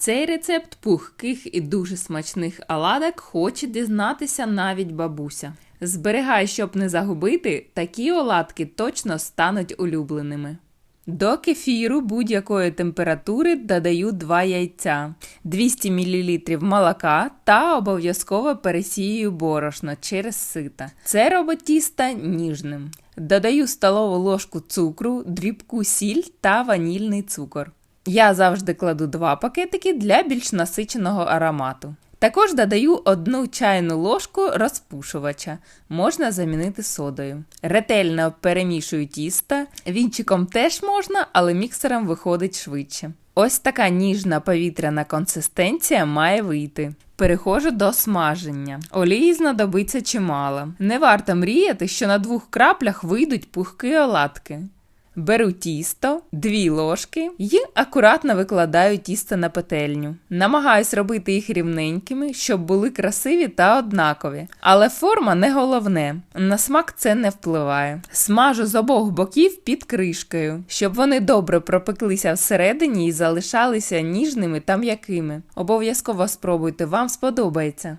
Цей рецепт пухких і дуже смачних оладок хоче дізнатися навіть бабуся. Зберігай, щоб не загубити, такі оладки точно стануть улюбленими. До кефіру будь-якої температури додаю 2 яйця, 200 мл молока та обов'язково пересіюю борошно через сито. Це робить тісто ніжним. Додаю столову ложку цукру, дрібку сіль та ванільний цукор. Я завжди кладу два пакетики для більш насиченого аромату. Також додаю одну чайну ложку розпушувача, можна замінити содою. Ретельно перемішую тісто, вінчиком теж можна, але міксером виходить швидше. Ось така ніжна повітряна консистенція має вийти. Переходжу до смаження. Олії знадобиться чимало. Не варто мріяти, що на двох краплях вийдуть пухкі оладки. Беру тісто, дві ложки і акуратно викладаю тісто на петельню. Намагаюсь робити їх рівненькими, щоб були красиві та однакові. Але форма не головне. На смак це не впливає. Смажу з обох боків під кришкою, щоб вони добре пропеклися всередині і залишалися ніжними та м'якими. Обов'язково спробуйте, вам сподобається.